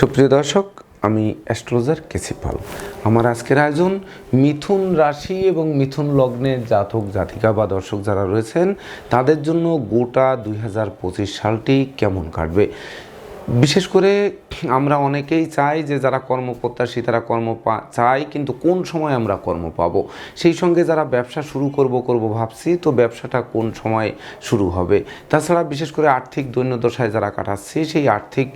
সুপ্রিয় দর্শক, আমি অ্যাস্ট্রোলজার কেসিপাল আমার আজকের আয়োজন মিথুন রাশি এবং মিথুন লগ্নের জাতক, জাতিকা বা দর্শক যারা রয়েছেন, তাদের জন্য গোটা দুই হাজার পঁচিশ সালটি কেমন কাটবে? বিশেষ করে আমরা অনেকেই চাই যে যারা কর্মপ্রত্যাশী, তারা কর্ম চাই কিন্তু কোন সময় আমরা কর্ম পাবো? সেই সঙ্গে যারা ব্যবসা শুরু করব করব ভাবছি, তো ব্যবসাটা কোন সময় শুরু হবে? তাছাড়া বিশেষ করে আর্থিক দৈন্যদশায় যারা কাটাচ্ছি, সেই আর্থিক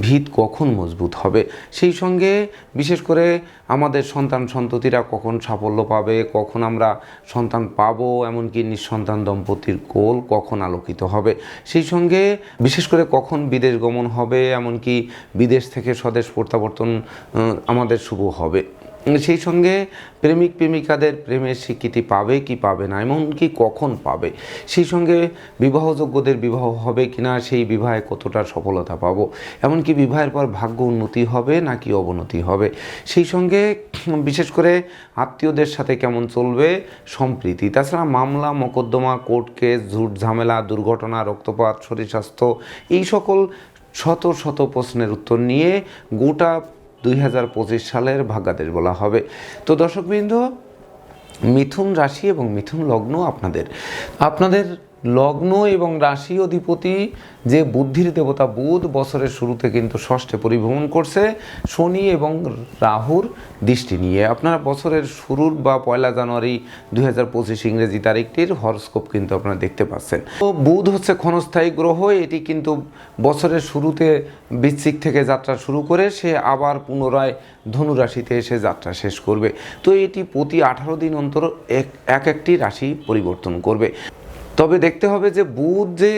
ভিত কখন মজবুত হবে? সেই সঙ্গে বিশেষ করে আমাদের সন্তান সন্ততিরা কখন সাফল্য পাবে? কখন আমরা সন্তান পাবো? এমনকি নিঃসন্তান দম্পতির কোল কখন আলোকিত হবে? সেই সঙ্গে বিশেষ করে কখন বিদেশ গমন হবে? এমনকি বিদেশ থেকে স্বদেশ প্রত্যাবর্তন আমাদের শুভ হবে। সেই সঙ্গে প্রেমিক প্রেমিকাদের প্রেমের স্বীকৃতি পাবে কি পাবে না, এমনকি কখন পাবে? সেই সঙ্গে বিবাহযোগ্যদের বিবাহ হবে কিনা সেই বিবাহে কতটা সফলতা পাবো? এমনকি বিবাহের পর ভাগ্য উন্নতি হবে নাকি অবনতি হবে? সেই সঙ্গে বিশেষ করে আত্মীয়দের সাথে কেমন চলবে? সম্প্রীতি। তাছাড়া মামলা, মোকদ্দমা, কোর্ট কেস, ঝুট ঝামেলা, দুর্ঘটনা, রক্তপাত, শরীর স্বাস্থ্য, এই সকল শত শত প্রশ্নের উত্তর নিয়ে গোটা দুই হাজার পঁচিশ সালের ভাগ্যাদেশ বলা হবে। তো দর্শকবৃন্দ, মিথুন রাশি এবং মিথুন লগ্ন আপনাদের। আপনাদের লগ্ন এবং রাশি অধিপতি যে বুদ্ধির দেবতা বুধ বছরের শুরুতে কিন্তু ষষ্ঠে পরিভ্রমণ করছে, শনি এবং রাহুর দৃষ্টি নিয়ে। আপনারা বছরের শুরুর বা পয়লা জানুয়ারি দুই হাজার পঁচিশ ইংরেজি তারিখটির হরস্কোপ কিন্তু আপনারা দেখতে পাচ্ছেন। তো বুধ হচ্ছে ক্ষণস্থায়ী গ্রহ, এটি কিন্তু বছরের শুরুতে বৃশ্চিক থেকে যাত্রা শুরু করে সে আবার পুনরায় ধনু রাশিতে এসে যাত্রা শেষ করবে। তো এটি প্রতি আঠারো দিন অন্তর এক একটি রাশি পরিবর্তন করবে। তবে দেখতে হবে যে বুধ যে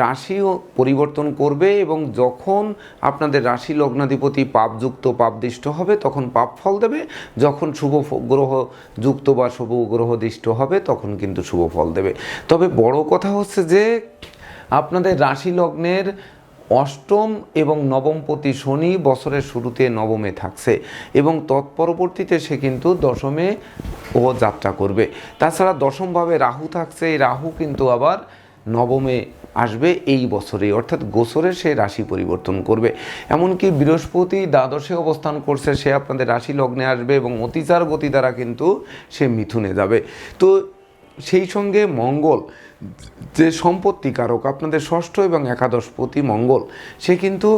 রাশিও পরিবর্তন করবে এবং যখন আপনাদের রাশি লগ্নাধিপতি পাপযুক্ত, পাপদিষ্ট হবে, তখন পাপ ফল দেবে। যখন শুভ গ্রহ যুক্ত বা শুভ গ্রহ দৃষ্ট হবে, তখন কিন্তু শুভ ফল দেবে। তবে বড় কথা হচ্ছে যে আপনাদের রাশি লগ্নের অষ্টম এবং নবমপতি শনি বছরের শুরুতে নবমে থাকছে এবং তৎপরবর্তীতে সে কিন্তু দশমে ও যাত্রা করবে। তাছাড়া দশমভাবে রাহু থাকছে, এই রাহু কিন্তু আবার নবমে আসবে এই বছরেই, অর্থাৎ গোসরে সে রাশি পরিবর্তন করবে। এমনকি বৃহস্পতি দ্বাদশে অবস্থান করছে, সে আপনাদের রাশি লগ্নে আসবে এবং অতিচার গতি দ্বারা কিন্তু সে মিথুনে যাবে। তো সেই সঙ্গে মঙ্গল, যে সম্পত্তিকারক আপনাদের ষষ্ঠ এবং একাদশপতি মঙ্গল, সে কিন্তু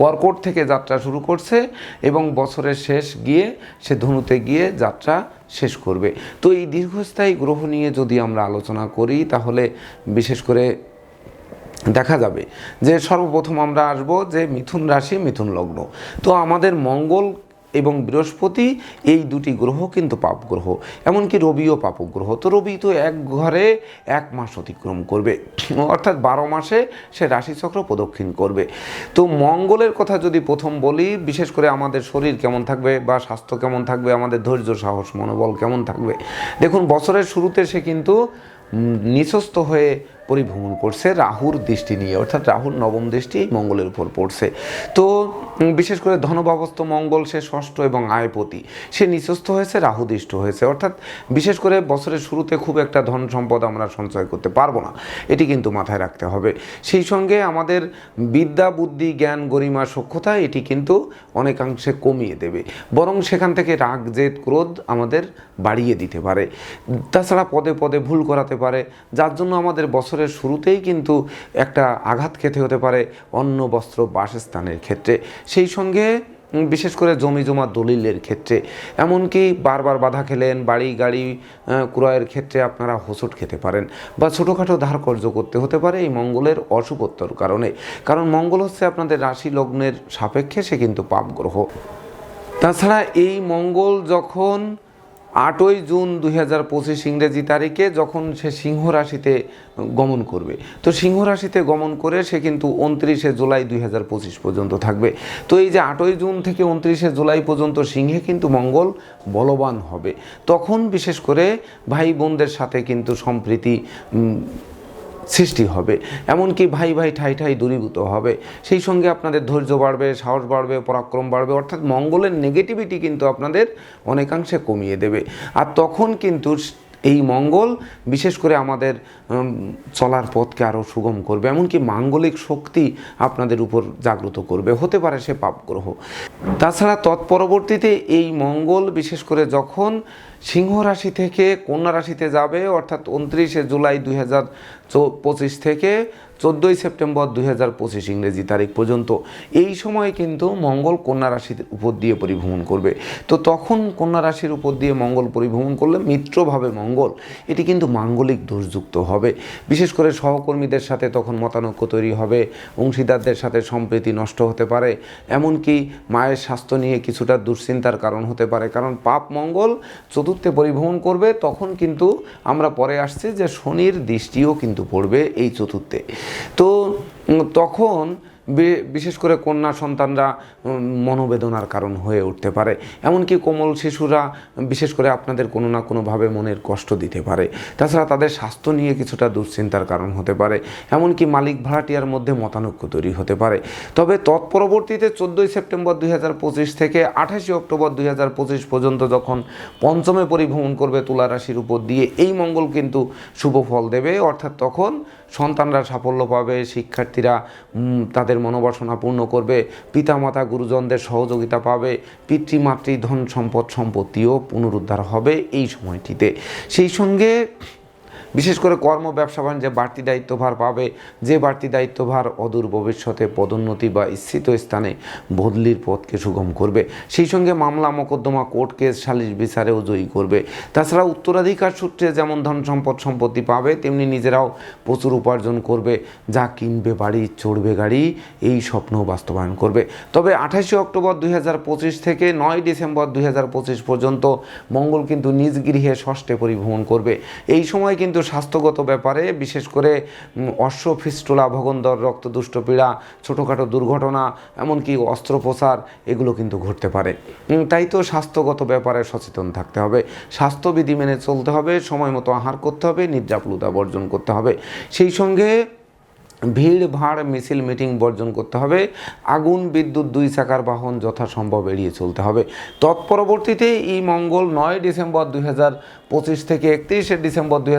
কর্কট থেকে যাত্রা শুরু করছে এবং বছরের শেষ গিয়ে সে ধনুতে গিয়ে যাত্রা শেষ করবে। তো এই দীর্ঘস্থায়ী গ্রহ নিয়ে যদি আমরা আলোচনা করি, তাহলে বিশেষ করে দেখা যাবে যে সর্বপ্রথম আমরা আসব যে মিথুন রাশি, মিথুন লগ্ন। তো আমাদের মঙ্গল এবং বৃহস্পতি এই দুটি গ্রহ কিন্তু পাপ গ্রহ এমনকি রবিও পাপ গ্রহ। তো রবি তো এক ঘরে এক মাস অতিক্রম করবে অর্থাৎ বারো মাসে সে রাশিচক্র প্রদক্ষিণ করবে। তো মঙ্গলের কথা যদি প্রথম বলি বিশেষ করে আমাদের শরীর কেমন থাকবে বা স্বাস্থ্য কেমন থাকবে আমাদের ধৈর্য সাহস মনোবল কেমন থাকবে? দেখুন বছরের শুরুতে সে কিন্তু উম, নিঃস্বস্ত হয়ে পরিভ্রমণ করছে, রাহুর দৃষ্টি নিয়ে। অর্থাৎ রাহুর নবম দৃষ্টি মঙ্গলের উপর পড়ছে। তো বিশেষ করে ধনবাবস্থ মঙ্গল, সে ষষ্ঠ এবং আয়পতি। সে নিঃস্বস্ত হয়েছে, রাহু দৃষ্ট হয়েছে। অর্থাৎ বিশেষ করে বছরের শুরুতে খুব একটা ধন সম্পদ আমরা সঞ্চয় করতে পারব না। এটি কিন্তু মাথায় রাখতে হবে। সেই সঙ্গে আমাদের বিদ্যা, বুদ্ধি, জ্ঞান, গরিমা, সক্ষতা, এটি কিন্তু অনেকাংশে কমিয়ে দেবে। বরং সেখান থেকে রাগ, জেদ, ক্রোধ আমাদের বাড়িয়ে দিতে পারে। তাছাড়া পদে পদে ভুল করাতে পারে। যার জন্য আমাদের বছরের শুরুতেই কিন্তু একটা আঘাত খেতে হতে পারে অন্ন বস্ত্র বাসস্থানের ক্ষেত্রে। সেই সঙ্গে বিশেষ করে জমি জমা দলিলের ক্ষেত্রে। এমনকি বারবার বাধা খেলেন, বাড়ি গাড়ি ক্রয়ের ক্ষেত্রে আপনারা হোঁচট খেতে পারেন বা ছোটোখাটো ধার কর্য করতে হতে পারে এই মঙ্গলের অশুভত্বর কারণে। কারণ মঙ্গল হচ্ছে আপনাদের রাশি লগ্নের সাপেক্ষে সে কিন্তু পাপ গ্রহ তাছাড়া এই মঙ্গল যখন আটই জুন দুই হাজার পঁচিশ ইংরেজি তারিখে যখন সে সিংহ রাশিতে গমন করবে। তো সিংহ রাশিতে গমন করে সে কিন্তু উনত্রিশে জুলাই দুই হাজার পঁচিশ পর্যন্ত থাকবে। তো এই যে আটই জুন থেকে উনত্রিশে জুলাই পর্যন্ত সিংহে কিন্তু মঙ্গল বলবান হবে। তখন বিশেষ করে ভাই বোনদের সাথে কিন্তু সম্প্রীতি সৃষ্টি হবে। এমনকি ভাই ভাই ঠাই ঠাই দূরীভূত হবে। সেই সঙ্গে আপনাদের ধৈর্য বাড়বে, সাহস বাড়বে, পরাক্রম বাড়বে, অর্থাৎ মঙ্গলের নেগেটিভিটি কিন্তু আপনাদের অনেকাংশে কমিয়ে দেবে। আর তখন কিন্তু এই মঙ্গল বিশেষ করে আমাদের চলার পথকে আরও সুগম করবে। এমনকি মাঙ্গলিক শক্তি আপনাদের উপর জাগ্রত করবে। হতে পারে সে পাপ গ্রহ তাছাড়া তৎপরবর্তীতে এই মঙ্গল বিশেষ করে যখন সিংহ রাশি থেকে কন্যা রাশিতে যাবে অর্থাৎ উনত্রিশে জুলাই দুই হাজার পঁচিশ থেকে চোদ্দোই সেপ্টেম্বর দুই হাজার পঁচিশ ইংরেজি তারিখ পর্যন্ত এই সময় কিন্তু মঙ্গল কন্যা রাশির উপর দিয়ে পরিভ্রমণ করবে। তো তখন কন্যা রাশির উপর দিয়ে মঙ্গল পরিভ্রমণ করলে মিত্রভাবে মঙ্গল, এটি কিন্তু মাঙ্গলিক দোষযুক্ত হবে। বিশেষ করে সহকর্মীদের সাথে তখন মতানৈক্য তৈরি হবে, অংশীদারদের সাথে সম্প্রীতি নষ্ট হতে পারে, এমনকি মায়ের স্বাস্থ্য নিয়ে কিছুটা দুশ্চিন্তার কারণ হতে পারে। কারণ পাপ মঙ্গল চতুর্থে পরিভ্রমণ করবে, তখন কিন্তু আমরা পরে আসছি যে শনির দৃষ্টিও কিন্তু পড়বে এই চতুর্থে। তো তখন বিশেষ করে কন্যা সন্তানরা মনোবেদনার কারণ হয়ে উঠতে পারে। এমনকি কোমল শিশুরা বিশেষ করে আপনাদের কোনো না কোনোভাবে মনের কষ্ট দিতে পারে। তাছাড়া তাদের স্বাস্থ্য নিয়ে কিছুটা দুশ্চিন্তার কারণ হতে পারে। এমনকি মালিক ভাড়াটিয়ার মধ্যে মতানৈক্য তৈরি হতে পারে। তবে তৎপরবর্তীতে চোদ্দোই সেপ্টেম্বর দুই হাজার পঁচিশ থেকে আঠাশে অক্টোবর দুই হাজার পঁচিশ পর্যন্ত যখন পঞ্চমে পরিভ্রমণ করবে তুলা রাশির উপর দিয়ে এই মঙ্গল কিন্তু শুভ ফল দেবে। অর্থাৎ তখন সন্তানরা সাফল্য পাবে শিক্ষার্থীরা উম, তাদের মনোবাসনা পূর্ণ করবে, পিতামাতা গুরুজনদের সহযোগিতা পাবে, পিতৃমাতৃ ধন সম্পদ সম্পত্তিও পুনরুদ্ধার হবে এই সময়টিতে। সেই সঙ্গে বিশেষ করে কর্ম ব্যবসা বাণিজ্যে বাড়তি দায়িত্বভার পাবে। যে বাড়তি দায়িত্বভার অদূর ভবিষ্যতে পদোন্নতি বা স্থিত স্থানে বদলির পথকে সুগম করবে। সেই সঙ্গে মামলা, মোকদ্দমা, কোর্ট কেস, সালিশ বিচারেও জয়ী করবে। তাছাড়া উত্তরাধিকার সূত্রে যেমন ধন সম্পদ সম্পত্তি পাবে, তেমনি নিজেরাও প্রচুর উপার্জন করবে। যা কিনবে বাড়ি, চড়বে গাড়ি, এই স্বপ্ন বাস্তবায়ন করবে। তবে আঠাশে অক্টোবর দুই হাজার পঁচিশ থেকে নয় ডিসেম্বর দুই হাজার পঁচিশ পর্যন্ত মঙ্গল কিন্তু নিজ গৃহে ষষ্ঠে পরিভ্রমণ করবে। এই সময় কিন্তু স্বাস্থ্যগত ব্যাপারে, বিশেষ করে অশ্ব ফিস্টুলা ভগন্দর, রক্তদুষ্ট পীড়া, ছোটোখাটো দুর্ঘটনা, এমনকি অস্ত্রোপচার, এগুলো কিন্তু ঘটতে পারে। তাই তো স্বাস্থ্যগত ব্যাপারে সচেতন থাকতে হবে। স্বাস্থ্যবিধি মেনে চলতে হবে, সময় মতো আহার করতে হবে নির্যাপ্লুতা বর্জন করতে হবে। সেই সঙ্গে ভিড়, ভাড়, মিছিল, মিটিং বর্জন করতে হবে। আগুন, বিদ্যুৎ, দুই চাকার বাহন যথাসম্ভব এড়িয়ে চলতে হবে। তৎপরবর্তীতে এই মঙ্গল নয় ডিসেম্বর দুই হাজার পঁচিশ থেকে একত্রিশে ডিসেম্বর দুই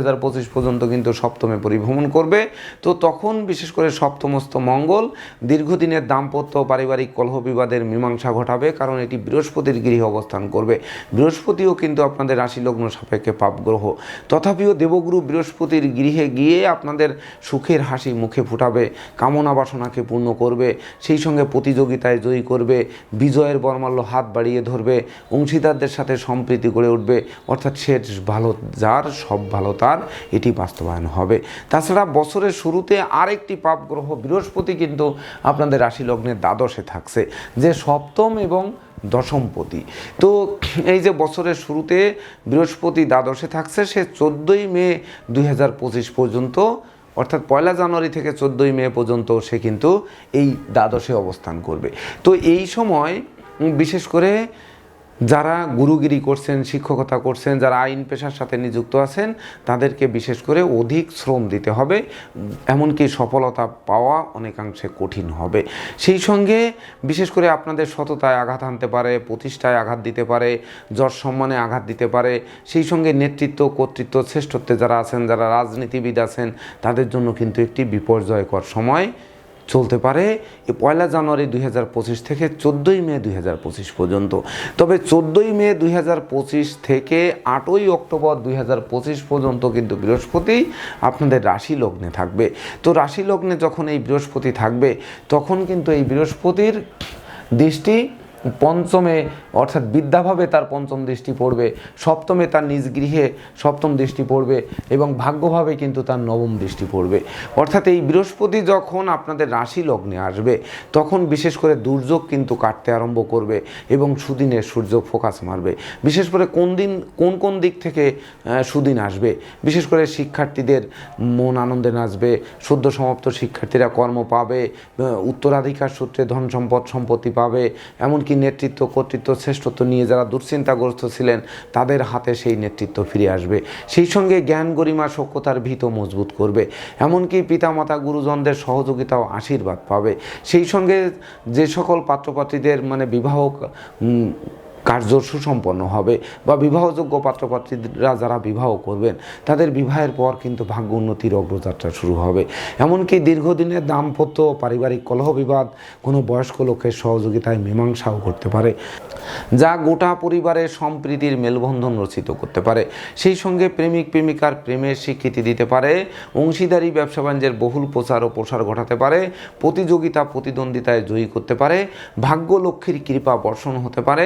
পর্যন্ত কিন্তু সপ্তমে পরিভ্রমণ করবে। তো তখন বিশেষ করে সপ্তমস্ত মঙ্গল, দীর্ঘদিনের দাম্পত্য পারিবারিক কলহ বিবাদের মীমাংসা ঘটাবে, কারণ এটি বৃহস্পতির গৃহে অবস্থান করবে। বৃহস্পতিও কিন্তু আপনাদের রাশি লগ্ন সাপেক্ষে পাপ গ্রহ তথাপিও দেবগুরু বৃহস্পতির গৃহে গিয়ে আপনাদের সুখের হাসি মুখে ফুটাবে, কামনা বাসনাকে পূর্ণ করবে, সেই সঙ্গে প্রতিযোগিতায় জয়ী করবে, বিজয়ের বর্মাল্য হাত বাড়িয়ে ধরবে, অংশীদারদের সাথে সম্প্রীতি গড়ে উঠবে, অর্থাৎ শেষ ভালো যার, সব ভালো তার, এটি বাস্তবায়ন হবে। তাছাড়া বছরের শুরুতে আরেকটি পাপ গ্রহ বৃহস্পতি কিন্তু আপনাদের রাশি লগ্নের দ্বাদশে থাকছে, যে সপ্তম এবং দশমপতি তো এই যে বছরের শুরুতে বৃহস্পতি দ্বাদশে থাকছে, সে চোদ্দোই মে দু হাজার পঁচিশ পর্যন্ত, অর্থাৎ পয়লা জানুয়ারি থেকে চোদ্দোই মে পর্যন্ত সে কিন্তু এই দ্বাদশে অবস্থান করবে। তো এই সময় বিশেষ করে যারা গুরুগিরি করছেন, শিক্ষকতা করছেন, যারা আইন পেশার সাথে নিযুক্ত আছেন, তাদেরকে বিশেষ করে অধিক শ্রম দিতে হবে। এমনকি সফলতা পাওয়া অনেকাংশে কঠিন হবে। সেই সঙ্গে বিশেষ করে আপনাদের সততায় আঘাত আনতে পারে, প্রতিষ্ঠায় আঘাত দিতে পারে, যশ সম্মানে আঘাত দিতে পারে। সেই সঙ্গে নেতৃত্ব, কর্তৃত্ব, শ্রেষ্ঠত্বে যারা আছেন, যারা রাজনীতিবিদ আছেন, তাদের জন্য কিন্তু একটি বিপর্যয়কর সময়। চলতে পারে পয়লা জানুয়ারি দুই হাজার পঁচিশ থেকে চোদ্দোই মে দুই হাজার পঁচিশ পর্যন্ত। তবে চোদ্দোই মে দুই হাজার পঁচিশ থেকে আটই অক্টোবর দুই হাজার পঁচিশ পর্যন্ত কিন্তু বৃহস্পতি আপনাদের রাশি লগ্নে থাকবে। তো রাশি লগ্নে যখন এই বৃহস্পতি থাকবে, তখন কিন্তু এই বৃহস্পতির দৃষ্টি পঞ্চমে, অর্থাৎ বিদ্যাভাবে তার পঞ্চম দৃষ্টি পড়বে, সপ্তমে তার নিজ গৃহে সপ্তম দৃষ্টি পড়বে এবং ভাগ্যভাবে কিন্তু তার নবম দৃষ্টি পড়বে। অর্থাৎ এই বৃহস্পতি যখন আপনাদের রাশি লগ্নে আসবে, তখন বিশেষ করে দুর্যোগ কিন্তু কাটতে আরম্ভ করবে এবং সুদিনের সূর্য ফোকাস মারবে। বিশেষ করে কোন দিন, কোন কোন দিক থেকে সুদিন আসবে? বিশেষ করে শিক্ষার্থীদের মন আনন্দে নাচবে, সদ্য সমাপ্ত শিক্ষার্থীরা কর্ম পাবে উত্তরাধিকার সূত্রে ধন সম্পদ সম্পত্তি পাবে, এমনকি নেতৃত্ব, কর্তৃত্ব, শ্রেষ্ঠত্ব নিয়ে যারা দুশ্চিন্তাগ্রস্ত ছিলেন, তাদের হাতে সেই নেতৃত্ব ফিরে আসবে। সেই সঙ্গে জ্ঞান গরিমা সক্ষতার ভীত মজবুত করবে। এমনকি পিতামাতা গুরুজনদের সহযোগিতা ও আশীর্বাদ পাবে। সেই সঙ্গে যে সকল পাত্রপাত্রীদের মানে বিবাহ কার্য সুসম্পন্ন হবে বা বিবাহযোগ্য পাত্রপাত্রীরা যারা বিবাহ করবেন, তাদের বিবাহের পর কিন্তু ভাগ্য উন্নতির অগ্রযাত্রা শুরু হবে। এমনকি দীর্ঘদিনের দাম্পত্য পারিবারিক কলহ বিবাদ কোনো বয়স্ক লোকের সহযোগিতায় মীমাংসাও করতে পারে, যা গোটা পরিবারের সম্প্রীতির মেলবন্ধন রচিত করতে পারে। সেই সঙ্গে প্রেমিক প্রেমিকার প্রেমের স্বীকৃতি দিতে পারে, অংশীদারি, ব্যবসা বাণিজ্যের বহুল প্রচার ও প্রসার ঘটাতে পারে, প্রতিযোগিতা, প্রতিদ্বন্দ্বিতায় জয়ী করতে পারে, ভাগ্য লক্ষ্মীর কৃপা বর্ষণ হতে পারে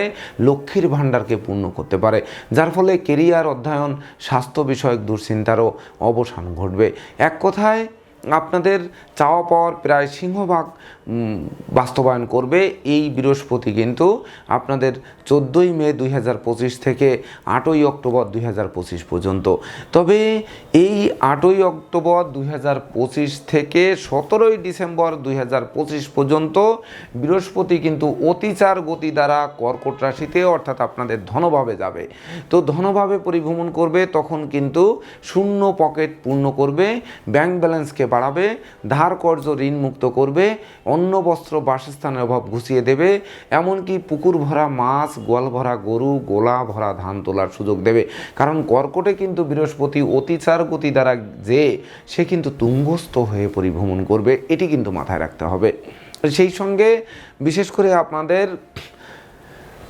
লক্ষ্মীর ভাণ্ডারকে পূর্ণ করতে পারে, যার ফলে কেরিয়ার অধ্যয়ন, স্বাস্থ্য বিষয়ক দুশ্চিন্তারও অবসান ঘটবে। এক কথায় আপনাদের চাওয়া পাওয়ার প্রায় সিংহভাগ বাস্তবায়ন করবে এই বৃহস্পতি। কিন্তু আপনাদের চোদ্দোই মে দুই হাজার পঁচিশ থেকে আটই অক্টোবর দুই হাজার পঁচিশ পর্যন্ত। তবে এই আটই অক্টোবর দুই হাজার পঁচিশ থেকে সতেরোই ডিসেম্বর দুই হাজার পঁচিশ পর্যন্ত বৃহস্পতি কিন্তু অতিচার গতি দ্বারা কর্কট রাশিতে অর্থাৎ আপনাদের ধনভাবে যাবে। তো ধনভাবে পরিভ্রমণ করবে, তখন কিন্তু শূন্য পকেট পূর্ণ করবে, ব্যাংক ব্যালেন্সকে বাড়াবে, ধার কর্য ঋণ মুক্ত করবে, অন্ন, বস্ত্র, বাসস্থানের অভাব ঘুষিয়ে দেবে, এমনকি পুকুর ভরা মাছ, গোয়াল ভরা গরু, গোলা ভরা ধান তোলার সুযোগ দেবে। কারণ কর্কটে কিন্তু বৃহস্পতি অতিচার গতি দ্বারা যে, সে কিন্তু তুঙ্গস্থ হয়ে পরিভ্রমণ করবে, এটি কিন্তু মাথায় রাখতে হবে। সেই সঙ্গে বিশেষ করে আপনাদের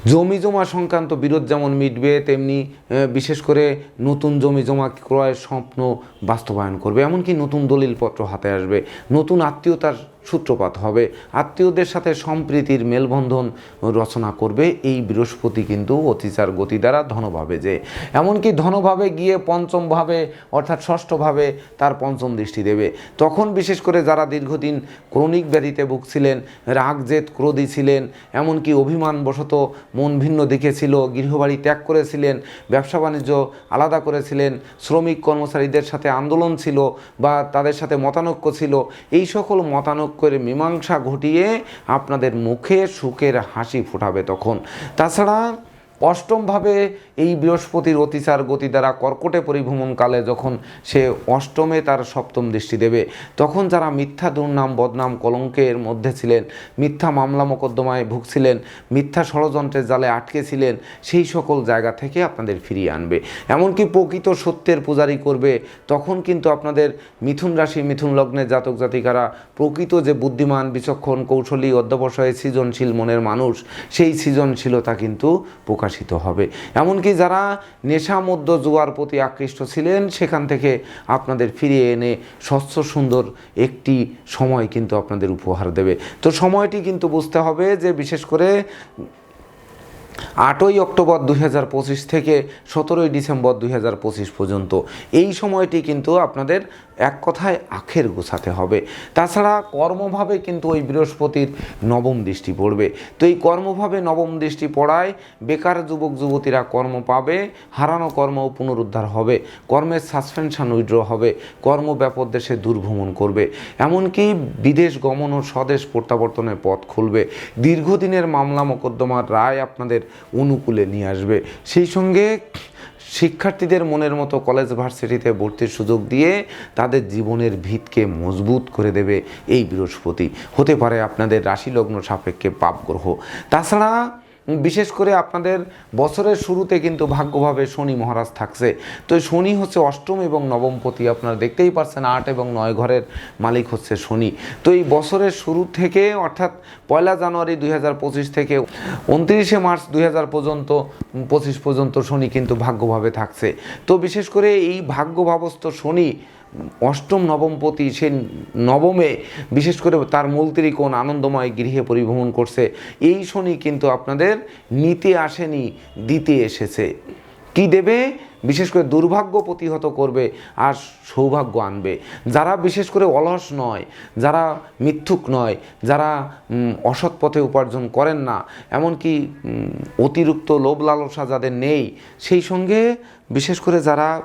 জমি জমা সংক্রান্ত বিরোধ যেমন মিটবে, তেমনি বিশেষ করে নতুন জমি জমা ক্রয়ের স্বপ্ন বাস্তবায়ন করবে। এমনকি নতুন দলিলপত্র হাতে আসবে। নতুন আত্মীয়তার সূত্রপাত হবে। আত্মীয়দের সাথে সম্প্রীতির মেলবন্ধন রচনা করবে এই বৃহস্পতি কিন্তু অতিচার গতি দ্বারা ধনভাবে যে। এমনকি ধনভাবে গিয়ে পঞ্চমভাবে অর্থাৎ ষষ্ঠভাবে তার পঞ্চম দৃষ্টি দেবে। তখন বিশেষ করে যারা দীর্ঘদিন ক্রনিক ব্যাধিতে ভুগছিলেন রাগ জেদ ক্রোধী ছিলেন, এমনকি অভিমানবশত মন ভিন্ন দিকে ছিল, গৃহবাড়ি ত্যাগ করেছিলেন, ব্যবসা বাণিজ্য আলাদা করেছিলেন, শ্রমিক কর্মচারীদের সাথে আন্দোলন ছিল বা তাদের সাথে মতানৈক্য ছিল, এই সকল মতানৈক্যের মীমাংসা ঘটিয়ে আপনাদের মুখে সুখের হাসি ফোটাবে তখন। তাছাড়া অষ্টমভাবে এই বৃহস্পতির অতিচার গতি দ্বারা কর্কটে পরিভ্রমণকালে যখন সে অষ্টমে তার সপ্তম দৃষ্টি দেবে, তখন যারা মিথ্যা দুর্নাম, বদনাম, কলঙ্কের মধ্যে ছিলেন, মিথ্যা মামলা মোকদ্দমায় ভুগছিলেন, মিথ্যা ষড়যন্ত্রের জালে আটকে ছিলেন, সেই সকল জায়গা থেকে আপনাদের ফিরিয়ে আনবে। এমনকি প্রকৃত সত্যের পূজারি করবে, তখন কিন্তু আপনাদের মিথুন রাশি, মিথুন লগ্নের জাতক জাতিকারা প্রকৃত যে বুদ্ধিমান, বিচক্ষণ, কৌশলী, অধ্যবসায়, সৃজনশীল মনের মানুষ, সেই সৃজনশীলতা কিন্তু প্রকাশিত হবে। এমনকি যারা নেশা মধ্য জুয়ার প্রতি আকৃষ্ট ছিলেন, সেখান থেকে আপনাদের ফিরিয়ে এনে স্বচ্ছ, সুন্দর একটি সময় কিন্তু আপনাদের উপহার দেবে। তো সময়টি কিন্তু বুঝতে হবে যে, বিশেষ করে আটই অক্টোবর দুই হাজার পঁচিশ থেকে সতেরোই ডিসেম্বর দুই হাজার পঁচিশ পর্যন্ত এই সময়টি কিন্তু আপনাদের এক কথায় আখের গোছাতে হবে। তাছাড়া কর্মভাবে কিন্তু ওই বৃহস্পতির নবম দৃষ্টি পড়বে। তো এই কর্মভাবে নবম দৃষ্টি পড়ায় বেকার যুবক, যুবতীরা কর্ম পাবে, হারানো কর্ম পুনরুদ্ধার হবে, কর্মের সাসপেনশন উইড্র হবে, কর্ম ব্যাপক দেশে দুর্ভ্রমণ করবে। এমনকি বিদেশ গমন ও স্বদেশ প্রত্যাবর্তনের পথ খুলবে। দীর্ঘদিনের মামলা, মোকদ্দমার রায় আপনাদের অনুকূলে নিয়ে আসবে। সেই সঙ্গে শিক্ষার্থীদের মনের মতো কলেজ ভার্সিটিতে ভর্তির সুযোগ দিয়ে তাদের জীবনের ভিতকে মজবুত করে দেবে এই বৃহস্পতি। হতে পারে আপনাদের রাশি লগ্ন সাপেক্ষে পাপ গ্রহ তাছাড়া বিশেষ করে আপনাদের বছরের শুরুতে কিন্তু ভাগ্যভাবে শনি মহারাজ থাকছে। তো শনি হচ্ছে অষ্টম এবং নবমপতি আপনারা দেখতেই পারছেন, আট এবং নয় ঘরের মালিক হচ্ছে শনি। তো এই বছরের শুরু থেকে, অর্থাৎ পয়লা জানুয়ারি দুই হাজার পঁচিশ থেকে উনত্রিশে মার্চ দুই পর্যন্ত, পঁচিশ পর্যন্ত শনি কিন্তু ভাগ্যভাবে থাকছে। তো বিশেষ করে এই ভাগ্যভাবস্থ শনি অষ্টম নবমপতি সে নবমে বিশেষ করে তার মূল ত্রিকোণ আনন্দময় গৃহে পরিভ্রমণ করছে। এই শনি কিন্তু আপনাদের নিতে আসেনি, দিতে এসেছে। কি দেবে? বিশেষ করে দুর্ভাগ্য প্রতিহত করবে আর সৌভাগ্য আনবে। যারা বিশেষ করে অলস নয়, যারা মিথ্যুক নয়, যারা অসৎ পথে উপার্জন করেন না, এমনকি অতিরিক্ত লোভ লালসা যাদের নেই, সেই সঙ্গে বিশেষ করে যারা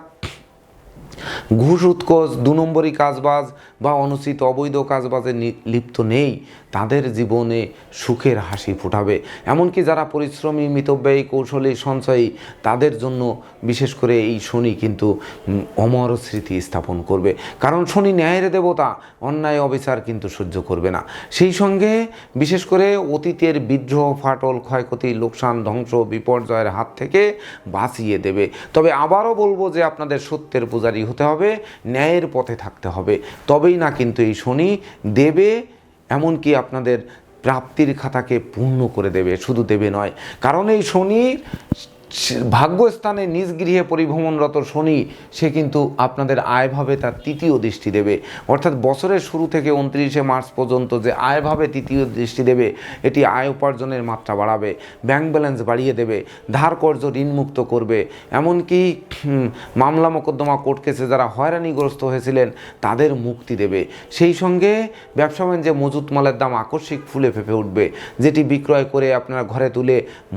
ঘুষ উৎকোচ দু নম্বরই কাজবাজ বা অনুচিত অবৈধ কাজবাজে লিপ্ত নেই, তাদের জীবনে সুখের হাসি ফোটাবে। এমনকি যারা পরিশ্রমী, মিতব্যয়ী, কৌশলী, সঞ্চয়ী, তাদের জন্য বিশেষ করে এই শনি কিন্তু অমর স্মৃতি স্থাপন করবে। কারণ শনি ন্যায়ের দেবতা, অন্যায়, অবিচার কিন্তু সহ্য করবে না। সেই সঙ্গে বিশেষ করে অতীতের বিদ্রোহ, ফাটল, ক্ষয়ক্ষতি, লোকসান, ধ্বংস, বিপর্যয়ের হাত থেকে বাঁচিয়ে দেবে। তবে আবারও বলব যে আপনাদের সত্যের পূজারী হতে হবে, ন্যায়ের পথে থাকতে হবে। তবেই না কিন্তু এই শনি দেবে, এমনকি আপনাদের প্রাপ্তির খাতাকে পূর্ণ করে দেবে। শুধু দেবে নয়, কারণ এই শনি ভাগ্যস্থানে নিজ গৃহে পরিভ্রমণরত শনি, সে কিন্তু আপনাদের আয়ভাবে তার তৃতীয় দৃষ্টি দেবে। অর্থাৎ বছরের শুরু থেকে উনত্রিশে মার্চ পর্যন্ত যে আয়ভাবে তৃতীয় দৃষ্টি দেবে, এটি আয় উপার্জনের মাত্রা বাড়াবে, ব্যাংক ব্যালেন্স বাড়িয়ে দেবে, ধার কর্য ঋণমুক্ত করবে। এমনকি মামলা মোকদ্দমা কোর্ট কেসে যারা হয়রানিগ্রস্ত হয়েছিলেন, তাদের মুক্তি দেবে। সেই সঙ্গে ব্যবসা বাণিজ্যে মজুত মালের দাম আকস্মিক ফুলে ফেপে উঠবে। যেটি বিক্রয় করে আপনারা ঘরে তুলে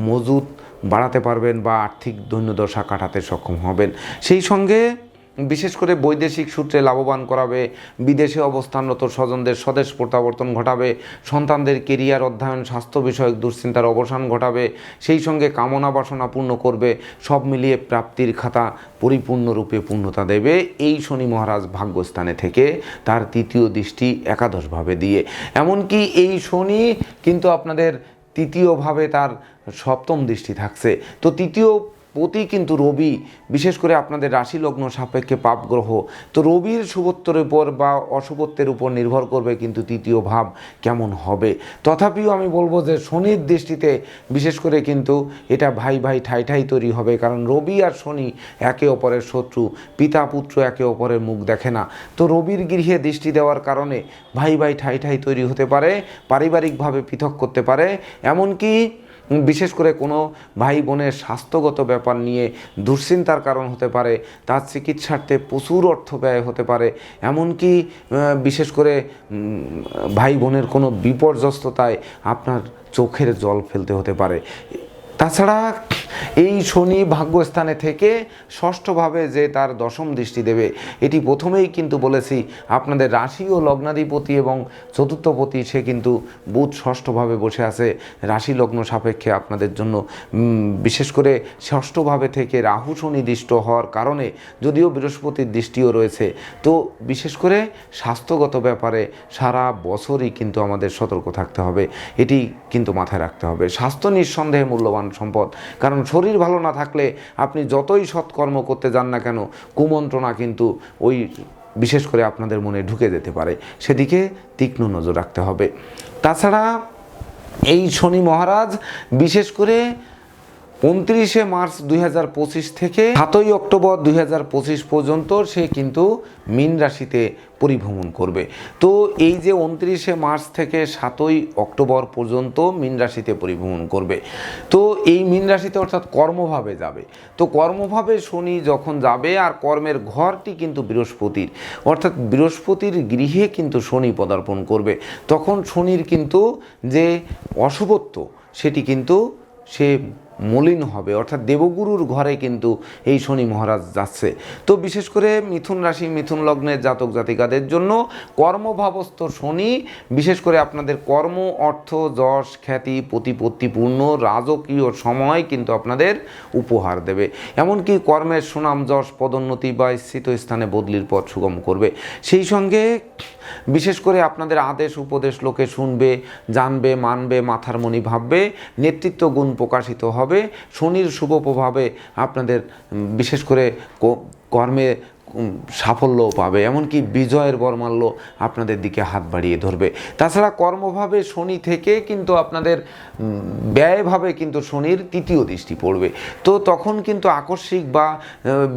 মজুত বাড়াতে পারবেন বা আর্থিক দৈন্যদশা কাটাতে সক্ষম হবেন। সেই সঙ্গে বিশেষ করে বৈদেশিক সূত্রে লাভবান করাবে, বিদেশে অবস্থানরত স্বজনদের স্বদেশ প্রত্যাবর্তন ঘটাবে, সন্তানদের কেরিয়ার অধ্যয়ন, স্বাস্থ্য বিষয়ক দুশ্চিন্তার অবসান ঘটাবে, সেই সঙ্গে কামনা বাসনা পূর্ণ করবে, সব মিলিয়ে প্রাপ্তির খাতা পরিপূর্ণরূপে পূর্ণতা দেবে। এই শনি মহারাজ ভাগ্যস্থানে থেকে তার তৃতীয় দৃষ্টি একাদশভাবে দিয়ে। এমনকি এই শনি কিন্তু আপনাদের তৃতীয়ভাবে তার সপ্তম দৃষ্টি থাকছে। তো তৃতীয় পতি কিন্তু রবি, বিশেষ করে আপনাদের রাশি লগ্ন সাপেক্ষে পাপ গ্রহ। তো রবির শুভত্বের উপর বা অশুভত্বের উপর নির্ভর করবে কিন্তু তৃতীয় ভাব কেমন হবে। তথাপিও আমি বলব যে শনির দৃষ্টিতে বিশেষ করে কিন্তু এটা ভাই ভাই ঠাই ঠাই তৈরি হবে, কারণ রবি আর শনি একে অপরের শত্রু, পিতা পুত্র একে অপরের মুখ দেখে না। তো রবির গৃহে দৃষ্টি দেওয়ার কারণে ভাই ভাই ঠাই ঠাই তৈরি হতে পারে, পারিবারিকভাবে পৃথক করতে পারে, এমনকি বিশেষ করে কোনো ভাই বোনের স্বাস্থ্যগত ব্যাপার নিয়ে দুশ্চিন্তার কারণ হতে পারে, তার চিকিৎসার্থে প্রচুর অর্থ ব্যয় হতে পারে, এমনকি বিশেষ করে ভাই বোনের কোনো বিপর্যস্ততায় আপনার চোখের জল ফেলতে হতে পারে। তাছাড়া এই শনি ভাগ্যস্থানে থেকে ষষ্ঠভাবে যে তার দশম দৃষ্টি দেবে, এটি প্রথমেই কিন্তু বলেছি, আপনাদের রাশি ও লগ্নাধিপতি এবং চতুর্থপতি, সে কিন্তু বুধ ষষ্ঠভাবে বসে আছে। রাশি লগ্ন সাপেক্ষে আপনাদের জন্য বিশেষ করে ষষ্ঠভাবে থেকে রাহু শনি দৃষ্ট হওয়ার কারণে, যদিও বৃহস্পতির দৃষ্টিও রয়েছে। তো বিশেষ করে স্বাস্থ্যগত ব্যাপারে সারা বছরই কিন্তু আমাদের সতর্ক থাকতে হবে। এটি কিন্তু মাথায় রাখতে হবে। স্বাস্থ্য নিঃসন্দেহে মূল্যবান সম্পদ, কারণ শরীর ভালো না থাকলে আপনি যতই সৎকর্ম করতে যান না কেন, কুমন্ত্রণা কিন্তু ওই বিশেষ করে আপনাদের মনে ঢুকে যেতে পারে। সেদিকে তীক্ষ্ণ নজর রাখতে হবে। তাছাড়া এই শনি মহারাজ বিশেষ করে উনত্রিশে মার্চ দুই হাজার পঁচিশ থেকে সাতই অক্টোবর দুই হাজার পঁচিশ পর্যন্ত সে কিন্তু মীন রাশিতে পরিভ্রমণ করবে। তো এই যে উনত্রিশে মার্চ থেকে সাতই অক্টোবর পর্যন্ত মীন রাশিতে পরিভ্রমণ করবে। তো এই মীন রাশিতে অর্থাৎ কর্মভাবে যাবে। তো কর্মভাবে শনি যখন যাবে আর কর্মের ঘরটি কিন্তু বৃহস্পতির, অর্থাৎ বৃহস্পতির গৃহে কিন্তু শনি পদার্পণ করবে, তখন শনির কিন্তু যে অশুভত্ব সেটি কিন্তু সে মলিন হবে, অর্থাৎ দেবগুরুর ঘরে কিন্তু এই শনি মহারাজ যাচ্ছে। তো বিশেষ করে মিথুন রাশি, মিথুন লগ্নের জাতক জাতিকাদের জন্য কর্মভাবস্থ শনি, বিশেষ করে আপনাদের কর্ম, অর্থ, যশ, খ্যাতি, প্রতিপত্তিপূর্ণ, রাজকীয় সময় কিন্তু আপনাদের উপহার দেবে। এমনকি কর্মের সুনাম, যশ, পদোন্নতি বা স্থিত স্থানে বদলির পথ সুগম করবে। সেই সঙ্গে বিশেষ করে আপনাদের আদেশ, উপদেশ লোকে শুনবে, জানবে, মানবে, মাথার মনি ভাববে, নেতৃত্ব গুণ প্রকাশিত হবে। শনির শুভ প্রভাবে আপনাদের বিশেষ করে কর্মে উম, সাফল্য পাবে এমনকি বিজয়ের বর্মাল্য আপনাদের দিকে হাত বাড়িয়ে ধরবে। তাছাড়া কর্মভাবে শনি থেকে কিন্তু আপনাদের ব্যয়ভাবে কিন্তু শনির তৃতীয় দৃষ্টি পড়বে। তো তখন কিন্তু আকস্মিক বা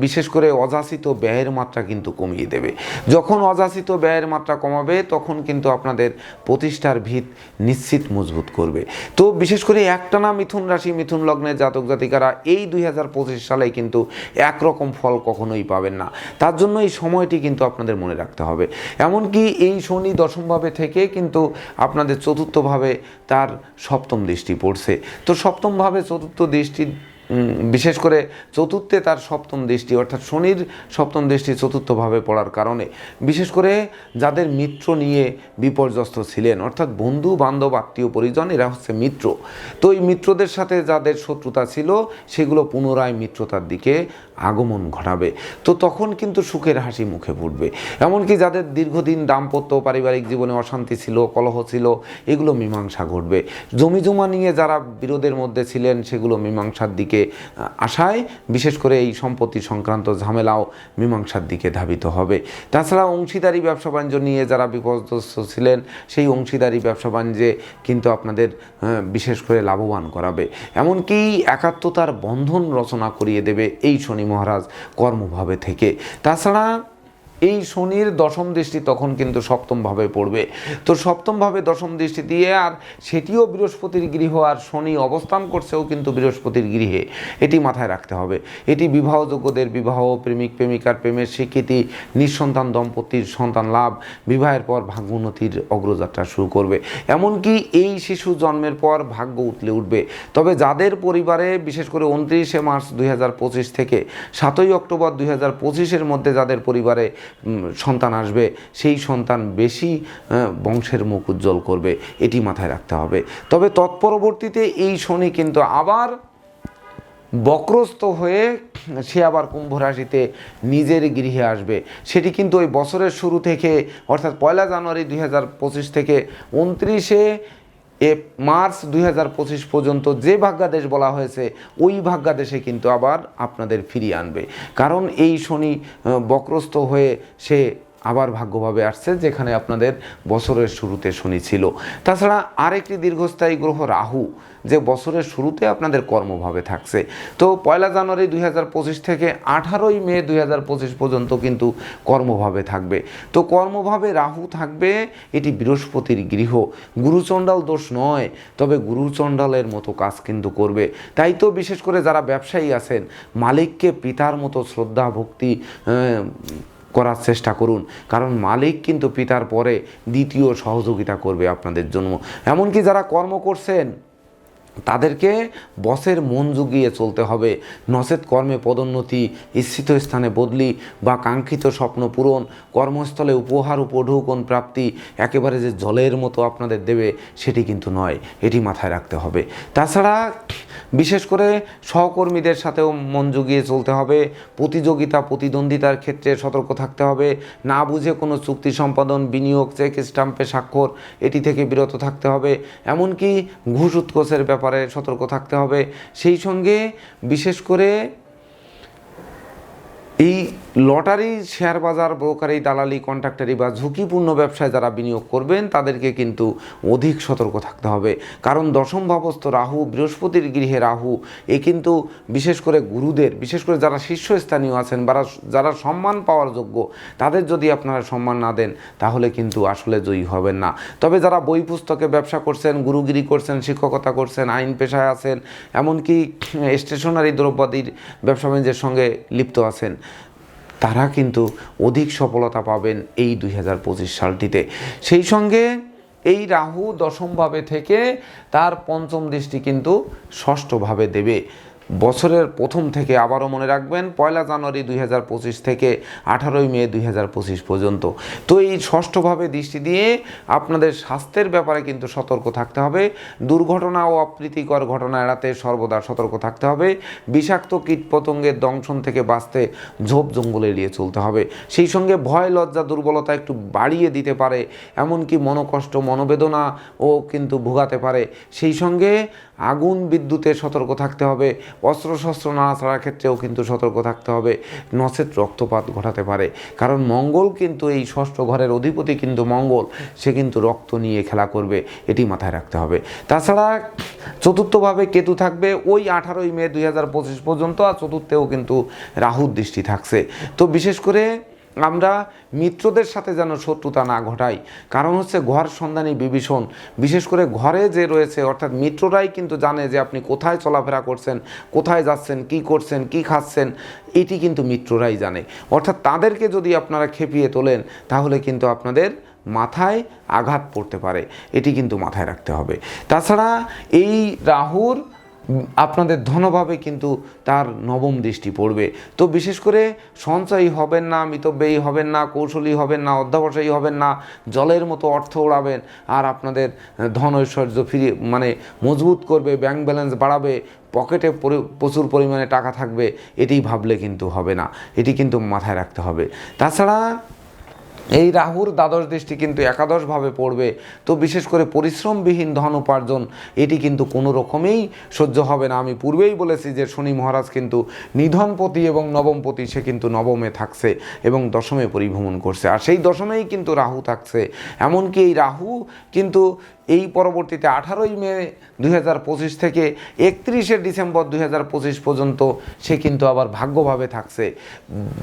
বিশেষ করে অযাচিত ব্যয়ের মাত্রা কিন্তু কমিয়ে দেবে। যখন অযাচিত ব্যয়ের মাত্রা কমাবে তখন কিন্তু আপনাদের প্রতিষ্ঠার ভিত নিশ্চিত মজবুত করবে। তো বিশেষ করে একটানা মিথুন রাশি মিথুন লগ্নের জাতক জাতিকারা এই দুই হাজার পঁচিশ সালে কিন্তু একরকম ফল কখনোই পাবেন না। তার জন্য এই সময়টি কিন্তু আপনাদের মনে রাখতে হবে। এমনকি এই শনি দশমভাবে থেকে কিন্তু আপনাদের চতুর্থভাবে তার সপ্তম দৃষ্টি পড়ছে। তো সপ্তমভাবে চতুর্থ দৃষ্টি বিশেষ করে চতুর্থে তার সপ্তম দৃষ্টি অর্থাৎ শনির সপ্তম দৃষ্টি চতুর্থভাবে পড়ার কারণে, বিশেষ করে যাদের মিত্র নিয়ে বিপর্যস্ত ছিলেন, অর্থাৎ বন্ধু, বান্ধব, আত্মীয়, পরিজন, এরা হচ্ছে মিত্র। তো এই মিত্রদের সাথে যাদের শত্রুতা ছিল, সেগুলো পুনরায় মিত্রতার দিকে আগমন ঘটাবে। তো তখন কিন্তু সুখের হাসি মুখে ফুটবে। এমনকি যাদের দীর্ঘদিন দাম্পত্য পারিবারিক জীবনে অশান্তি ছিল, কলহ ছিল, এগুলো মীমাংসা ঘটবে। জমি জমা নিয়ে যারা বিরোধের মধ্যে ছিলেন, সেগুলো মীমাংসার দিকে আশায় বিশেষ করে এই সম্পত্তি সংক্রান্ত ঝামেলাও মীমাংসার দিকে ধাবিত হবে। তাছাড়া অংশীদারি ব্যবসা বাণিজ্য নিয়ে যারা বিপদগ্রস্ত ছিলেন, সেই অংশীদারি ব্যবসা বাণিজ্যে কিন্তু আপনাদের বিশেষ করে লাভবান করাবে। এমনকি একাত্মতার বন্ধন রচনা করিয়ে দেবে এই শনি মহারাজ কর্মভাবে থেকে। তাছাড়া এই শনির দশম দৃষ্টি তখন কিন্তু সপ্তমভাবে পড়বে। তো সপ্তমভাবে দশম দৃষ্টি দিয়ে আর সেটিও বৃহস্পতির গৃহ আর শনি অবস্থান করছেও কিন্তু বৃহস্পতির গৃহে। এটি মাথায় রাখতে হবে। এটি বিবাহযোগ্যদের বিবাহ, প্রেমিক, প্রেমিকার প্রেমের স্বীকৃতি, নিঃসন্তান, দম্পতির সন্তান লাভ, বিবাহের পর ভাগ্যোন্নতির অগ্রযাত্রা শুরু করবে। এমনকি এই শিশু জন্মের পর ভাগ্য উতলে উঠবে। তবে যাদের পরিবারে, বিশেষ করে উনত্রিশে মার্চ দুই হাজার পঁচিশ থেকে সাতই অক্টোবর দুই মধ্যে যাদের পরিবারে সন্তান আসবে, সেই সন্তান বেশি বংশের মুখ উজ্জ্বল করবে, এটি মাথায় রাখতে হবে। তবে তৎপরবর্তীতে এই শনি কিন্তু আবার বক্রস্ত হয়ে সে আবার কুম্ভ রাশিতে নিজের গৃহে আসবে। সেটি কিন্তু ওই বছরের শুরু থেকে, অর্থাৎ পয়লা জানুয়ারি দুই হাজার পঁচিশ থেকে উনত্রিশে এ মার্চ দুই হাজার পঁচিশ পর্যন্ত যে ভাগ্যাদেশ বলা হয়েছে, ওই ভাগ্যাদেশে কিন্তু আবার আপনাদের ফিরিয়ে আনবে। কারণ এই শনি বক্রস্থ হয়ে সে আবার ভাগ্যভাবে আসছে, যেখানে আপনাদের বছরের শুরুতে শনি ছিল। তাছাড়া আরেকটি দীর্ঘস্থায়ী গ্রহ রাহু, যে বছরের শুরুতে আপনাদের কর্মভাবে থাকছে। তো পয়লা জানুয়ারি দুই হাজার পঁচিশ থেকে আঠারোই মে দুই হাজার পঁচিশ পর্যন্ত কিন্তু কর্মভাবে থাকবে। তো কর্মভাবে রাহু থাকবে, এটি বৃহস্পতির গৃহ। গুরুচণ্ডাল দোষ নয়, তবে গুরুচণ্ডালের মতো কাজ কিন্তু করবে। তাই তো বিশেষ করে যারা ব্যবসায়ী আছেন, মালিককে পিতার মতো শ্রদ্ধা, ভক্তি করার চেষ্টা করুন। কারণ মালিক কিন্তু পিতার পরে দ্বিতীয় সহযোগিতা করবে আপনাদের জন্য। এমনকি যারা কর্ম করছেন, তাদেরকে বসের মন জুগিয়ে চলতে হবে। নচেত কর্মে পদোন্নতি ইচ্ছিত স্থানে বদলি বা কাঙ্ক্ষিত স্বপ্ন পূরণ, কর্মস্থলে উপহার উপঢৌকন প্রাপ্তি একেবারে যে জলের মতো আপনাদের দেবে, সেটি কিন্তু নয়। এটি মাথায় রাখতে হবে। তাছাড়া বিশেষ করে সহকর্মীদের সাথেও মন জুগিয়ে চলতে হবে, প্রতিযোগিতা, প্রতিদ্বন্দ্বিতার ক্ষেত্রে সতর্ক থাকতে হবে, না বুঝে কোনো চুক্তি সম্পাদন, বিনিয়োগ, চেক স্টাম্পে স্বাক্ষর, এটি থেকে বিরত থাকতে হবে, এমনকি ঘুষ উৎকোষের ব্যাপারে সতর্ক থাকতে হবে। সেই সঙ্গে বিশেষ করে এই লটারি শেয়ার বাজার ব্রোকারি দালালি, কন্ট্রাক্টারি বা ঝুঁকিপূর্ণ ব্যবসায় যারা বিনিয়োগ করবেন, তাদেরকে কিন্তু অধিক সতর্ক থাকতে হবে। কারণ দশম ভাবস্থ রাহু, বৃহস্পতির গৃহে রাহু, এ কিন্তু বিশেষ করে গুরুদের, বিশেষ করে যারা শীর্ষস্থানীয় আছেন বা যারা সম্মান পাওয়ার যোগ্য, তাদের যদি আপনারা সম্মান না দেন, তাহলে কিন্তু আসলে জয়ী হবেন না। তবে যারা বই পুস্তকে ব্যবসা করছেন, গুরুগিরি করছেন, শিক্ষকতা করছেন, আইন পেশায় আছেন, এমনকি স্টেশনারি দ্রব্যাদির ব্যবসা বাণিজ্যের সঙ্গে লিপ্ত আছেন তারা কিন্তু অধিক সফলতা পাবেন এই দুই হাজার পঁচিশ সালটিতে। সেই সঙ্গে এই রাহু দশমভাবে থেকে তার পঞ্চম দৃষ্টি কিন্তু ষষ্ঠভাবে দেবে। বছরের প্রথম থেকে আবারও মনে রাখবেন, পয়লা জানুয়ারি দুই হাজার পঁচিশ থেকে আঠারোই মে দুই হাজার পঁচিশ পর্যন্ত। তো এই ষষ্ঠভাবে দৃষ্টি দিয়ে আপনাদের স্বাস্থ্যের ব্যাপারে কিন্তু সতর্ক থাকতে হবে। দুর্ঘটনা ও অপ্রীতিকর ঘটনা এড়াতে সর্বদা সতর্ক থাকতে হবে। বিষাক্ত কীটপতঙ্গের দংশন থেকে বাঁচতে ঝোপ জঙ্গল এড়িয়ে চলতে হবে। সেই সঙ্গে ভয়, লজ্জা, দুর্বলতা একটু বাড়িয়ে দিতে পারে, এমনকি মনোকষ্ট, মনোবেদনা ও কিন্তু ভোগাতে পারে। সেই সঙ্গে আগুন বিদ্যুতে সতর্ক থাকতে হবে। অস্ত্রশস্ত্র নাড়াচাড়ার ক্ষেত্রেও কিন্তু সতর্ক থাকতে হবে। নচেত রক্তপাত ঘটাতে পারে। কারণ মঙ্গল কিন্তু এই ষষ্ঠ ঘরের অধিপতি কিন্তু মঙ্গল। সে কিন্তু রক্ত নিয়ে খেলা করবে। এটি মাথায় রাখতে হবে। তাছাড়া চতুর্থভাবে কেতু থাকবে। ওই আঠারোই মে দুই হাজার পঁচিশ পর্যন্ত আর চতুর্থেও কিন্তু রাহুর দৃষ্টি থাকছে। তো বিশেষ করে আমরা মিত্রদের সাথে যেন শত্রুতা না ঘটাই। কারণ হচ্ছে ঘর সন্ধানী বিভীষণ। বিশেষ করে ঘরে যে রয়েছে, অর্থাৎ মিত্ররাই কিন্তু জানে যে আপনি কোথায় চলাফেরা করছেন, কোথায় যাচ্ছেন, কি করছেন, কি খাচ্ছেন, এটি কিন্তু মিত্ররাই জানে। অর্থাৎ তাদেরকে যদি আপনারা খেপিয়ে তোলেন, তাহলে কিন্তু আপনাদের মাথায় আঘাত পড়তে পারে। এটি কিন্তু মাথায় রাখতে হবে। তাছাড়া এই রাহুর আপনাদের ধনভাবে কিন্তু তার নবম দৃষ্টি পড়বে। তো বিশেষ করে সঞ্চয়ী হবেন না, মিতব্যয়ী হবেন না, কৌশলী হবেন না, অধ্যাবসায়ী হবেন না, জলের মতো অর্থ ওড়াবেন আর আপনাদের ধন ঐশ্বর্য ফিরিয়ে মানে মজবুত করবে ব্যাংক ব্যালেন্স বাড়াবে পকেটে প্রচুর পরিমাণে টাকা থাকবে, এটি ভাবলে কিন্তু হবে না। এটি কিন্তু মাথায় রাখতে হবে। তাছাড়া এই রাহুর দ্বাদশ দৃষ্টি কিন্তু একাদশভাবে পড়বে। তো বিশেষ করে পরিশ্রমবিহীন ধন উপার্জন, এটি কিন্তু কোনো রকমেই সহ্য হবে না। আমি পূর্বেই বলেছি যে শনি মহারাজ কিন্তু নিধনপতি এবং নবমপতি, সে কিন্তু নবমে থাকছে এবং দশমে পরিভ্রমণ করছে। আর সেই দশমেই কিন্তু রাহু থাকছে। এমনকি এই রাহু কিন্তু এই পরবর্তীতে আঠারোই মে দু হাজার পঁচিশ থেকে একত্রিশে ডিসেম্বর দু হাজার পঁচিশ পর্যন্ত সে কিন্তু আবার ভাগ্যভাবে থাকছে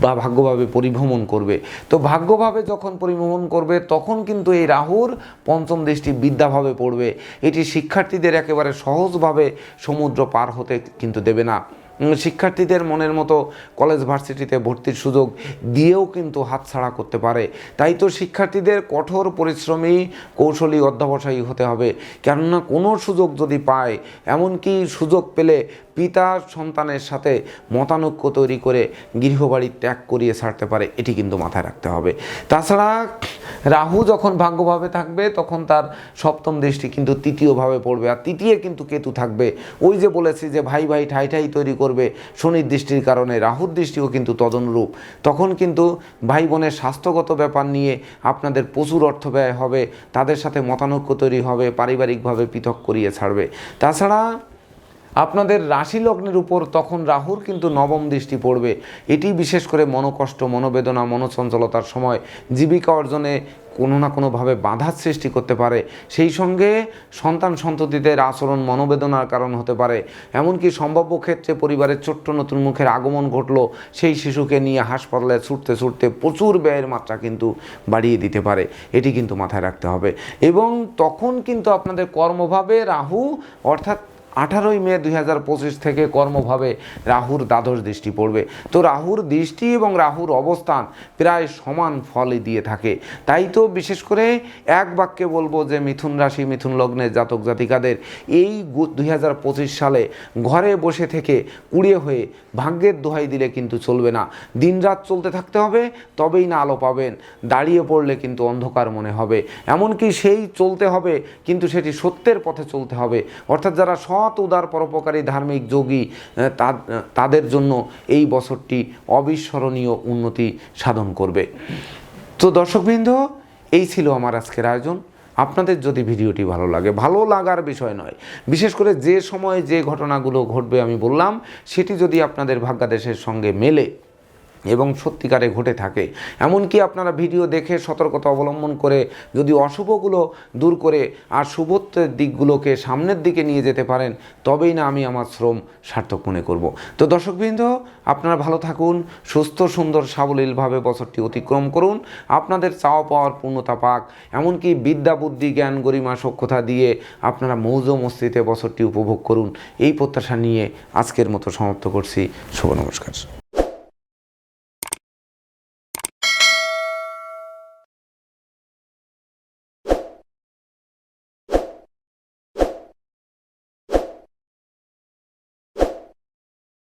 বা ভাগ্যভাবে পরিভ্রমণ করবে। তো ভাগ্যভাবে যখন পরিভ্রমণ করবে, তখন কিন্তু এই রাহুর পঞ্চম দৃষ্টি বিদ্যাভাবে পড়বে। এটি শিক্ষার্থীদের একেবারে সহজভাবে সমুদ্র পার হতে কিন্তু দেবে না। শিক্ষার্থীদের মনের মতো কলেজ ভার্সিটিতে ভর্তির সুযোগ দিয়েও কিন্তু হাতছাড়া করতে পারে। তাই তো শিক্ষার্থীদের কঠোর পরিশ্রমী, কৌশলী অধ্যাবসায়ী হতে হবে। কেননা কোনো সুযোগ যদি পায়, এমনকি সুযোগ পেলে পিতা সন্তানের সাথে মতানৈক্য তৈরি করে গৃহবাড়ি ত্যাগ করিয়ে ছাড়তে পারে, এটি কিন্তু মাথায় রাখতে হবে। তাছাড়া রাহু যখন ভাগ্যভাবে থাকবে, তখন তার সপ্তম দৃষ্টি কিন্তু তৃতীয়ভাবে পড়বে, আর তৃতীয় কিন্তু কেতু থাকবে। ওই যে বলেছি যে ভাই ভাই ঠাই ঠাই তৈরি করবে শনির দৃষ্টির কারণে, রাহুর দৃষ্টিও কিন্তু তদনুরূপ। তখন কিন্তু ভাই বোনের স্বাস্থ্যগত ব্যাপার নিয়ে আপনাদের প্রচুর অর্থ ব্যয় হবে, তাদের সাথে মতানৈক্য তৈরি হবে, পারিবারিকভাবে পৃথক করিয়ে ছাড়বে। তাছাড়া আপনাদের রাশি লগ্নের উপর তখন রাহুর কিন্তু নবম দৃষ্টি পড়বে। এটি বিশেষ করে মনোকষ্ট, মনোবেদনা, মনোচঞ্চলতার সময় জীবিকা অর্জনে কোনো না কোনোভাবে বাধার সৃষ্টি করতে পারে। সেই সঙ্গে সন্তান সন্ততিদের আচরণ মনোবেদনার কারণ হতে পারে। এমনকি সম্ভাব্য ক্ষেত্রে পরিবারের ছোট্ট নতুন মুখের আগমন ঘটলো, সেই শিশুকে নিয়ে হাসপাতালে ছুটতে ছুটতে প্রচুর ব্যয়ের মাত্রা কিন্তু বাড়িয়ে দিতে পারে। এটি কিন্তু মাথায় রাখতে হবে। এবং তখন কিন্তু আপনাদের কর্মভাবে রাহু অর্থাৎ আঠারোই মে দুই হাজার পঁচিশ থেকে কর্মভাবে রাহুর দ্বাদশ দৃষ্টি পড়বে। তো রাহুর দৃষ্টি এবং রাহুর অবস্থান প্রায় সমান ফলই দিয়ে থাকে। তাই তো বিশেষ করে এক বাক্যে বলব যে মিথুন রাশি, মিথুন লগ্নের জাতক জাতিকাদের এই দুই হাজার পঁচিশ সালে ঘরে বসে থেকে কুড়িয়ে হয়ে ভাগ্যের দোহাই দিলে কিন্তু চলবে না। দিনরাত চলতে থাকতে হবে, তবেই না আলো পাবেন। দাঁড়িয়ে পড়লে কিন্তু অন্ধকার মনে হবে। এমনকি সেই চলতে হবে, কিন্তু সেটি সত্যের পথে চলতে হবে। অর্থাৎ যারা সৎ উদার পরোপকারী ধার্মিক যোগী তাদের জন্য এই বছরটি অবিস্মরণীয় উন্নতি সাধন করবে। তো দর্শকবৃন্দ, এই ছিল আমার আজকের আয়োজন। আপনাদের যদি ভিডিওটি ভালো লাগে, ভালো লাগার বিষয় নয়, বিশেষ করে যে সময়ে যে ঘটনাগুলো ঘটবে আমি বললাম, সেটি যদি আপনাদের ভাগ্যাদেশের সঙ্গে মেলে এবং সত্যিকারে ঘটে থাকে। এমনকি আপনারা ভিডিও দেখে সতর্কতা অবলম্বন করে যদি অশুভগুলো দূর করে আর শুভত্বের দিকগুলোকে সামনের দিকে নিয়ে যেতে পারেন, তবেই না আমি আমার শ্রম সার্থক মনে করব। তো দর্শকবৃন্দ, আপনারা ভালো থাকুন, সুস্থ, সুন্দর, সাবলীলভাবে বছরটি অতিক্রম করুন। আপনাদের চাওয়া পাওয়ার পূর্ণতা পাক। এমনকি বিদ্যা, বুদ্ধি, জ্ঞান, গরিমা, সক্ষতা দিয়ে আপনারা মৌজ মস্তিতে বছরটি উপভোগ করুন। এই প্রত্যাশা নিয়ে আজকের মতো সমাপ্ত করছি। শুভ নমস্কার।